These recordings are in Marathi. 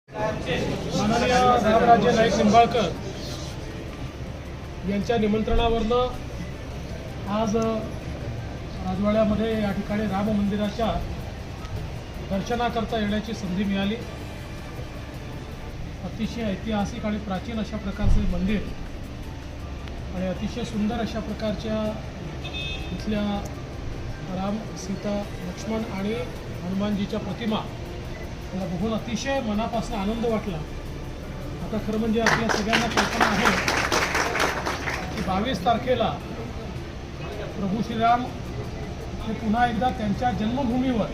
माननीय रामराजे नाईक निंबाळकर यांच्या निमंत्रणावरनं आज राजवाड्यामध्ये या ठिकाणी राम मंदिराच्या दर्शनाकरता येण्याची संधी मिळाली. अतिशय ऐतिहासिक आणि प्राचीन अशा प्रकारचे मंदिर आणि अतिशय सुंदर अशा प्रकारच्या इथल्या राम सीता लक्ष्मण आणि हनुमानजीच्या प्रतिमा मला बघून अतिशय मनापासून आनंद वाटला. आता खरं म्हणजे आपल्या सगळ्यांना कल्पना आहे की बावीस तारखेला प्रभू श्रीराम ते पुन्हा एकदा त्यांच्या जन्मभूमीवर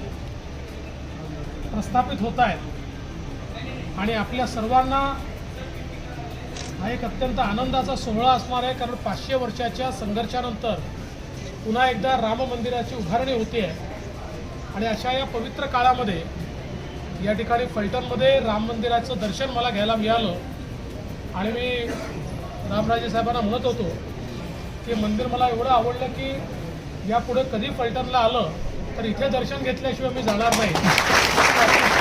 प्रस्थापित होत आहेत. आणि आपल्या सर्वांना हा एक अत्यंत आनंदाचा सोहळा असणार आहे कारण पाचशे वर्षाच्या संघर्षानंतर पुन्हा एकदा राम मंदिराची उभारणी होते. आहे आणि अशा या पवित्र काळामध्ये या ठिकाणी फलटणमध्ये राम मंदिराचं दर्शन मला घ्यायला मिळालं. आणि मी रामराजे साहेबांना म्हणत होतो की मंदिर मला एवढं आवडलं की यापुढे कधी फलटणला आलं तर इथे दर्शन घेतल्याशिवाय मी जाणार नाही.